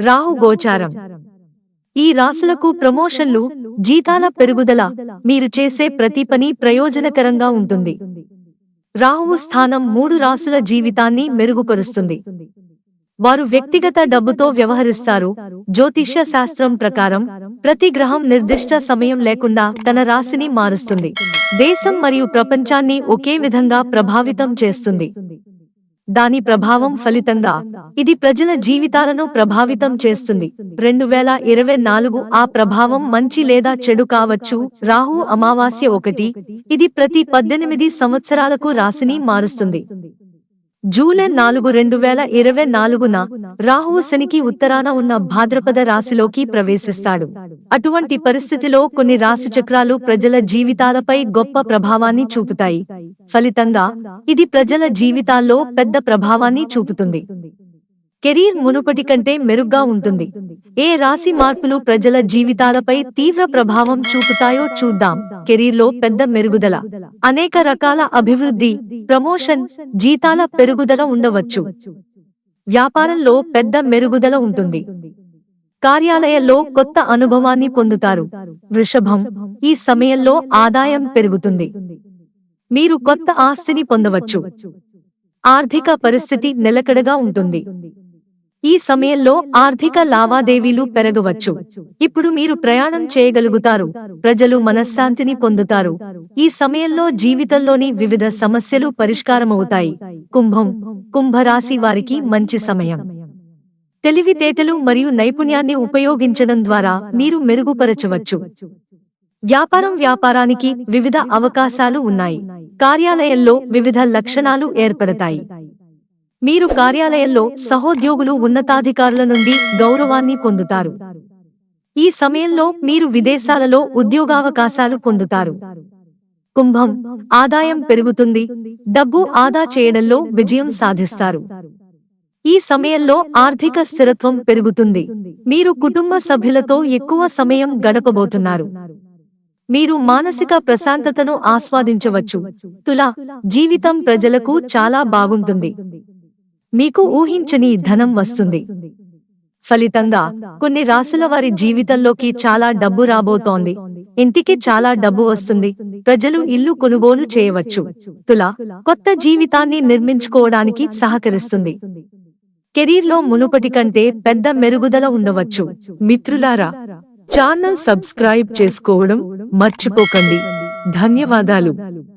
రాహు గోచారం. ఈ రాసులకు ప్రమోషన్లు జీతాల పెరుగుదల మీరు చేసే ప్రతి పని ప్రయోజనకరంగా ఉంటుంది. రాహువు స్థానం మూడు రాసుల జీవితాన్ని మెరుగుపరుస్తుంది. వారు వ్యక్తిగత డబ్బుతో వ్యవహరిస్తారు. జ్యోతిష్య శాస్త్రం ప్రకారం ప్రతి గ్రహం నిర్దిష్ట సమయం లేకుండా తన రాశిని మారుస్తుంది. దేశం మరియు ప్రపంచాన్ని ఒకే విధంగా ప్రభావితం చేస్తుంది. దాని ప్రభావం ఫలితంగా ఇది ప్రజల జీవితాలను ప్రభావితం చేస్తుంది. రెండు వేల ఇరవై నాలుగు ఆ ప్రభావం మంచి లేదా చెడు కావచ్చు. రాహు అమావాస్య ఒకటి ఇది ప్రతి పద్దెనిమిది సంవత్సరాలకు రాశిని మారుస్తుంది. జూలై నాలుగు రెండు వేల ఇరవై నాలుగున రాహువు శనికి ఉత్తరాన ఉన్న భాద్రపద రాశిలోకి ప్రవేశిస్తాడు. అటువంటి పరిస్థితిలో కొన్ని రాశి చక్రాలు ప్రజల జీవితాలపై గొప్ప ప్రభావాన్ని చూపుతాయి. ఫలితంగా ఇది ప్రజల జీవితాల్లో పెద్ద ప్రభావాన్ని చూపుతుంది. కెరీర్ మునుపటి కంటే మెరుగ్గా ఉంటుంది. ఏ రాశి మార్పులు ప్రజల జీవితాలపై తీవ్ర ప్రభావం చూపుతాయో చూద్దాం. కెరీర్లో పెద్ద మెరుగుదల. అనేక రకాల అభివృద్ధి ప్రమోషన్ జీతాల పెరుగుదల ఉండవచ్చు. వ్యాపారంలో పెద్ద మెరుగుదల ఉంటుంది. కార్యాలయంలో కొత్త అనుభవాన్ని పొందుతారు. వృషభం ఈ సమయంలో ఆదాయం పెరుగుతుంది. మీరు కొత్త ఆస్తిని పొందవచ్చు. ఆర్థిక పరిస్థితి నిలకడగా ఉంటుంది. ఈ సమయంలో ఆర్థిక లావాదేవీలు పెరగవచ్చు. ఇప్పుడు మీరు ప్రయాణం చేయగలుగుతారు. ప్రజలు మనశ్శాంతిని పొందుతారు. ఈ సమయంలో జీవితంలోని వివిధ సమస్యలు పరిష్కారమవుతాయి. కుంభం కుంభరాశి వారికి మంచి సమయం. తెలివితేటలు మరియు నైపుణ్యాన్ని ఉపయోగించడం ద్వారా మీరు మెరుగుపరచవచ్చు. వ్యాపారం వ్యాపారానికి వివిధ అవకాశాలు ఉన్నాయి. కార్యాలయంలో వివిధ లక్షణాలు ఏర్పడతాయి. మీరు కార్యాలయంలో సహోద్యోగులు ఉన్నతాధికారుల నుండి గౌరవాన్ని పొందుతారు. ఈ సమయంలో మీరు విదేశాలలో ఉద్యోగావకాశాలు పొందుతారు. కుంభం ఆదాయం పెరుగుతుంది. డబ్బు ఆదా చేయడంలో విజయం సాధిస్తారు. ఈ సమయంలో ఆర్థిక స్థిరత్వం పెరుగుతుంది. మీరు కుటుంబ సభ్యులతో ఎక్కువ సమయం గడపబోతున్నారు. మీరు మానసిక ప్రశాంతతను ఆస్వాదించవచ్చు. తులా జీవితం ప్రజలకు చాలా బాగుంటుంది. మీకు ఊహించని ధనం వస్తుంది. ఫలితంగా కొన్ని రాసుల వారి జీవితంలోకి చాలా డబ్బు రాబోతోంది. ఇంటికి చాలా డబ్బు వస్తుంది. ప్రజలు ఇల్లు కొనుగోలు చేయవచ్చు. తుల కొత్త జీవితాన్ని నిర్మించుకోవడానికి సహకరిస్తుంది. కెరీర్లో మునుపటి కంటే పెద్ద మెరుగుదల ఉండవచ్చు. మిత్రులారా ఛానల్ సబ్స్క్రైబ్ చేసుకోవడం మర్చిపోకండి. ధన్యవాదాలు.